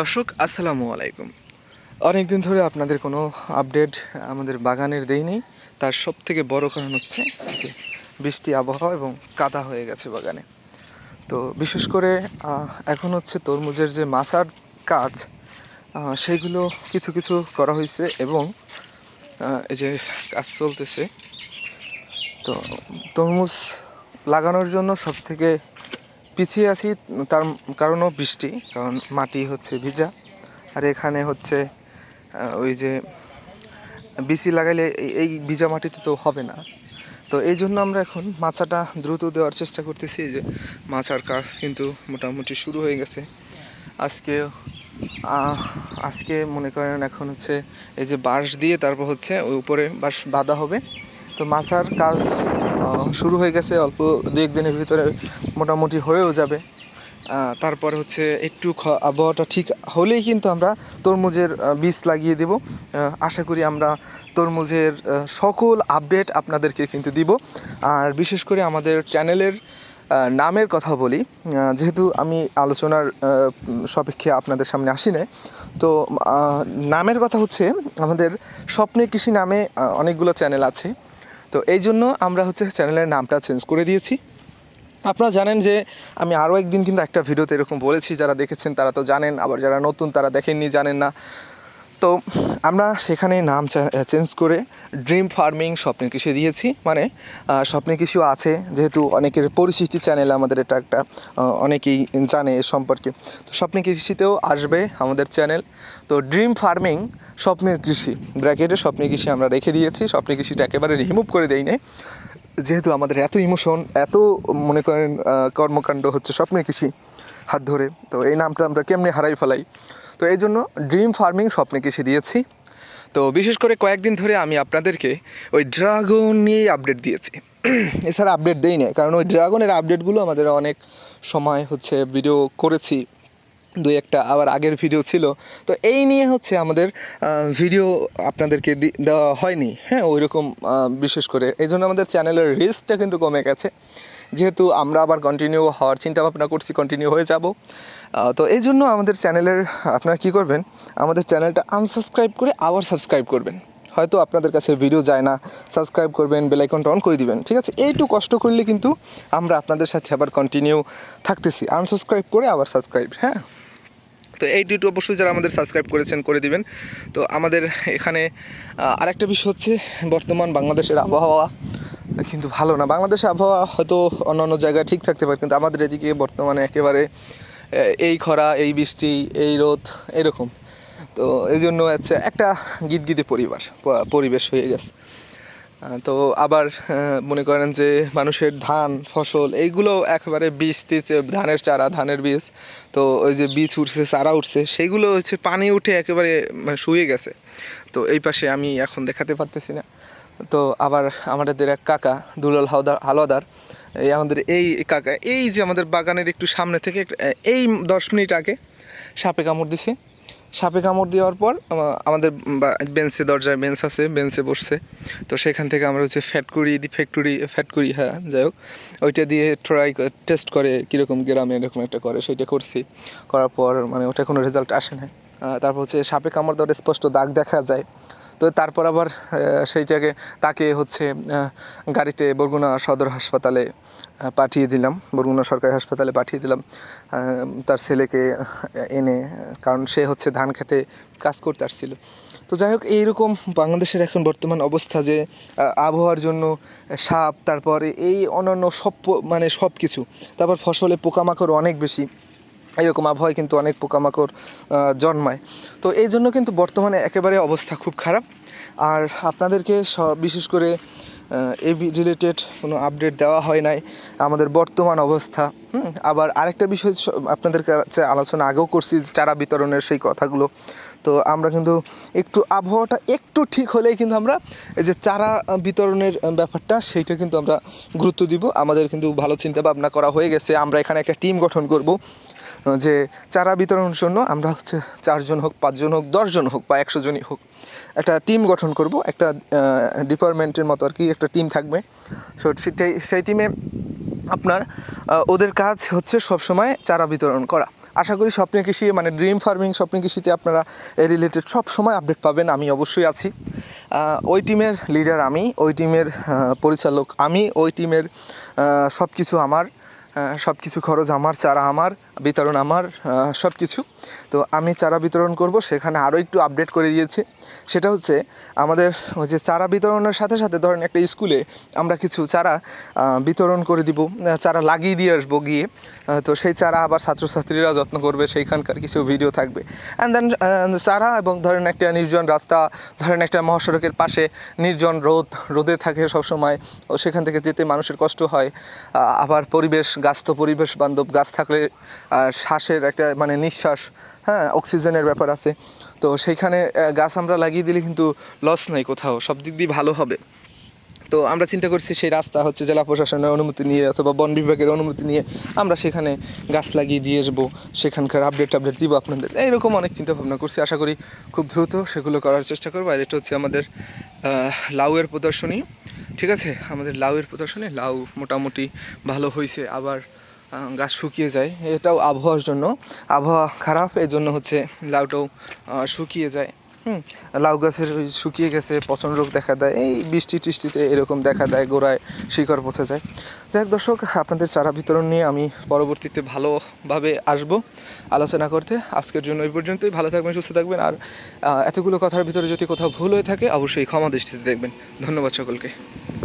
দর্শক আসসালামু আলাইকুম। অনেক দিন ধরে আপনাদের কোনো আপডেট আমাদের বাগানের দেইনি তার সব থেকে বড় কারণ হচ্ছে যে বৃষ্টি আবহাওয়া এবং কাদা হয়ে গেছে বাগানে। তো বিশেষ করে এখন হচ্ছে তরমুজের যে মাচার কাজ আহ, সেইগুলো কিছু কিছু করা হয়েছে এবং এই যে কাজ চলতেছে। তো তরমুজ লাগানোর জন্য সব থেকে পিছিয়ে আছি, তার কারণও বৃষ্টি, কারণ মাটি হচ্ছে ভিজা। আর এখানে হচ্ছে ওই যে বিচি লাগাইলে এই- ভিজা মাটিতে তো হবে না। তো এই জন্য আমরা এখন মাচাটা দ্রুত দেওয়ার চেষ্টা করতেছি যে মাছার কাজ কিন্তু মোটামুটি শুরু হয়ে গেছে। আজকে আজকে মনে করেন এখন হচ্ছে এই যে বাঁশ দিয়ে তারপর হচ্ছে ওই উপরে বাঁশ বাঁধা হবে। তো মাচার কাজ শুরু হয়ে গেছে, অল্প দু এক দিনের ভিতরে মোটামুটি হয়েও যাবে। তারপর হচ্ছে একটু আবহাওয়াটা ঠিক হলেই কিন্তু আমরা তরমুজের বীজ লাগিয়ে দেব। আশা করি আমরা তরমুজের সকল আপডেট আপনাদেরকে কিন্তু দিব। আর বিশেষ করে আমাদের চ্যানেলের নামের কথা বলি যেহেতু আমি আলোচনার সাপেক্ষে আপনাদের সামনে আসি নাই, তো নামের কথা হচ্ছে আমাদের স্বপ্নের কৃষি নামে অনেকগুলো চ্যানেল আছে। তো এই জন্য আমরা হচ্ছে চ্যানেলের নামটা চেঞ্জ করে দিয়েছি। আপনারা জানেন যে আমি আরও একদিন কিন্তু একটা ভিডিওতে এরকম বলেছি, যারা দেখেছেন তারা তো জানেন, আবার যারা নতুন তারা দেখেননি, জানেন না। তো আমরা সেখানে নাম চেঞ্জ করে ড্রিম ফার্মিং স্বপ্নের কৃষি দিয়েছি। মানে আহ, স্বপ্নের কৃষিও আছে যেহেতু অনেকের পরিচিতি চ্যানেল আমাদের এটা একটা অনেকেই জানে এ সম্পর্কে। তো স্বপ্নের কৃষিতেও আসবে আমাদের চ্যানেল তো ড্রিম ফার্মিং স্বপ্নের কৃষি ব্র্যাকেটে স্বপ্নের কৃষি আমরা রেখে দিয়েছি। স্বপ্নের কৃষিটা একেবারে রিমুভ করে দেই নাই যেহেতু আমাদের এত ইমোশন এত মনে করেন কর্মকাণ্ড হচ্ছে স্বপ্নের কৃষি হাত ধরে। তো এই নামটা আমরা কেমনে হারাই ফেলাই? তো এই জন্য ড্রিম ফার্মিং স্বপ্নে কৃষি দিয়েছি। তো বিশেষ করে কয়েকদিন ধরে আমি আপনাদেরকে ওই ড্রাগন নিয়েই আপডেট দিয়েছি। এছাড়া আপডেট দেই না কারণ ওই ড্রাগনের আপডেটগুলো আমাদের অনেক সময় হচ্ছে ভিডিও করেছি, দুই একটা আবার আগের ভিডিও ছিল। তো এই নিয়ে হচ্ছে আমাদের ভিডিও আপনাদেরকে দি- দেওয়া হয়নি। হ্যাঁ ওই রকম বিশেষ করে। এই জন্য আমাদের চ্যানেলের রিস্কটা কিন্তু কমে গেছে। যেহেতু আমরা আবার কন্টিনিউ হওয়ার চিন্তা ভাবনা করছি কন্টিনিউ হয়ে যাব। তো এই জন্য আমাদের চ্যানেলের, আপনারা কি করবেন? আমাদের চ্যানেলটা আনসাবস্ক্রাইব করে আবার সাবস্ক্রাইব করবেন। হয়তো আপনাদের কাছে ভিডিও যায় না সাবস্ক্রাইব করবেন বেলাইকনটা অন করে দিবেন, ঠিক আছে? এইটু কষ্ট করলে কিন্তু আমরা আপনাদের সাথে আবার কন্টিনিউ থাকতেছি। আনসাবস্ক্রাইব করে আবার সাবস্ক্রাইব হ্যাঁ? তো এই দুটো অবশ্যই যারা আমাদের সাবস্ক্রাইব করেছেন, করে দিবেন। তো আমাদের এখানে আরেকটা বিষয় হচ্ছে বর্তমান বাংলাদেশের আবহাওয়া। কিন্তু ভালো না। বাংলাদেশে আবহাওয়া হয়তো অন্য অন্য জায়গায় ঠিক থাকতে পারে, কিন্তু আমাদের এদিকে বর্তমানে একেবারে এই খরা, এই বৃষ্টি, এই রোদ, এরকম। তো এই জন্য হচ্ছে একটা গীতগীতে পরিবার, পরিবেশ হয়ে গেছে। তো আবার মনে করেন যে মানুষের ধান, ফসল, এইগুলো একেবারে বীজ টিজ ধানের চারা, ধানের বীজ। তো ওই যে বীজ উঠছে, চারা উঠছে সেইগুলো হচ্ছে পানি উঠে একেবারে মানে শুয়ে গেছে। তো এই পাশে আমি এখন দেখাতে পারতেছি না। তো আবার আমাদের এক কাকা, দুলাল হাওদার হালদার, এই আমাদের এই কাকা, এই যে আমাদের বাগানের একটু সামনে থেকে এই দশ মিনিট আগে সাপে কামড় দিছে। সাপে কামড় দেওয়ার পর আমাদের বেঞ্চে, দরজায় বেঞ্চ আছে, বেঞ্চে বসছে। তো সেখান থেকে আমরা হচ্ছে ফ্যাটকুড়ি দি ফ্যাক্টরি ফ্যাটকুড়ি হ্যাঁ যাই হোক। ওইটা দিয়ে ট্রাই টেস্ট করে কীরকম গ্রামে এরকম একটা করে সেইটা করছি। করার পর মানে ওটা কোনো রেজাল্ট আসে না তারপর হচ্ছে সাপে কামড় দেওয়ার স্পষ্ট দাগ দেখা যায়। তো তারপর আবার সেইটাকে তাকে হচ্ছে গাড়িতে বরগুনা সদর হাসপাতালে পাঠিয়ে দিলাম। বরগুনা সরকারি হাসপাতালে পাঠিয়ে দিলাম। তার ছেলেকে এনে, কারণ সে হচ্ছে ধান খেতে কাজ করতে আসছিল। তো যাই হোক, এইরকম বাংলাদেশের এখন বর্তমান অবস্থা যে আবহাওয়ার জন্য সাপ, তারপরে এই অন্যান্য সব মানে সব কিছু তারপর ফসলে পোকামাকড় অনেক বেশি। এরকম আবহাওয়ায় কিন্তু অনেক পোকামাকড় জন্মায়। তো এই জন্য কিন্তু বর্তমানে একেবারে অবস্থা খুব খারাপ। আর আপনাদেরকে বিশেষ করে এই রিলেটেড কোনো আপডেট দেওয়া হয় নাই। আমাদের বর্তমান অবস্থা হুম, আবার আরেকটা বিষয় আপনাদের কাছে আলোচনা আগেও করছি চারা বিতরণের সেই কথাগুলো। তো আমরা কিন্তু একটু আবহাওয়াটা একটু ঠিক হলেই কিন্তু আমরা এই যে চারা বিতরণের ব্যাপারটা সেইটা কিন্তু আমরা গুরুত্ব দিব। আমাদের কিন্তু ভালো চিন্তা ভাবনা করা হয়ে গেছে। আমরা এখানে একটা টিম গঠন করব। যে চারা বিতরণের জন্য আমরা হচ্ছে চারজন হোক, পাঁচজন হোক, দশজন হোক বা একশো জনই হোক, একটা টিম গঠন করব। একটা ডিপার্টমেন্টের মতো আর কি একটা টিম থাকবে। সো সেটাই, সেই টিমে আপনার ওদের কাজ হচ্ছে সবসময় চারা বিতরণ করা। আশা করি স্বপ্নের কৃষি মানে ড্রিম ফার্মিং স্বপ্নের কৃষিতে আপনারা এই রিলেটেড সব সময় আপডেট পাবেন। আমি অবশ্যই আছি। ওই টিমের লিডার আমি, ওই টিমের পরিচালক আমি, ওই টিমের সব কিছু আমার সব কিছু খরচ আমার, চারা আমার। বিতরণ আমার সব কিছু তো আমি চারা বিতরণ করব, সেখানে আরও একটু আপডেট করে দিয়েছি। সেটা হচ্ছে, আমাদের ওই যে চারা বিতরণের সাথে সাথে ধরেন একটা স্কুলে আমরা কিছু চারা বিতরণ করে দিব চারা লাগিয়ে দিয়ে আসব গিয়ে। তো সেই চারা আবার ছাত্রছাত্রীরা যত্ন করবে, সেইখানকার কিছু ভিডিও থাকবে। অ্যান্ড দেন চারা এবং ধরেন একটা নির্জন রাস্তা, ধরেন একটা মহাসড়কের পাশে নির্জন রোদ, রোদে থাকে সবসময়, ও সেখান থেকে যেতে মানুষের কষ্ট হয়। আবার পরিবেশ, গাছ তো পরিবেশ বান্ধব, গাছ থাকলে আর শ্বাসের একটা মানে নিঃশ্বাস হ্যাঁ অক্সিজেনের ব্যাপার আছে। তো সেইখানে গাছ আমরা লাগিয়ে দিলে কিন্তু লস নাই কোথাও, সব দিক দিয়ে ভালো হবে। তো আমরা চিন্তা করছি সেই রাস্তা হচ্ছে জেলা প্রশাসনের অনুমতি নিয়ে অথবা বন বিভাগের অনুমতি নিয়ে আমরা সেখানে গাছ লাগিয়ে দিয়ে আসব। সেখানকার আপডেট আপডেট দিব আপনাদের। এইরকম অনেক চিন্তা ভাবনা করছি। আশা করি খুব দ্রুত সেগুলো করার চেষ্টা করব। আর এটা হচ্ছে আমাদের লাউয়ের প্রদর্শনী। ঠিক আছে? আমাদের লাউয়ের প্রদর্শনী, লাউ মোটামুটি ভালো হয়েছে আবার গাছ শুকিয়ে যায়। এটাও আবহাওয়ার জন্য। আবহাওয়া খারাপ এই জন্য হচ্ছে লাউটাও শুকিয়ে যায়। হুম, লাউ গাছের শুকিয়ে গেছে, পচন রোগ দেখা দেয়। এই বৃষ্টি টিষ্টিতে এরকম দেখা দেয়, গোড়ায় শিকড় পচে যায়। যাই হোক দর্শক, আপনাদের চারা বিতরণ নিয়ে আমি পরবর্তীতে ভালোভাবে আসব আলোচনা করতে। আজকের জন্য এই পর্যন্তই। ভালো থাকবেন, সুস্থ থাকবেন। আর এতগুলো কথার ভিতরে যদি কোথাও ভুল হয়ে থাকে, অবশ্যই ক্ষমা দৃষ্টিতে দেখবেন। ধন্যবাদ সকলকে।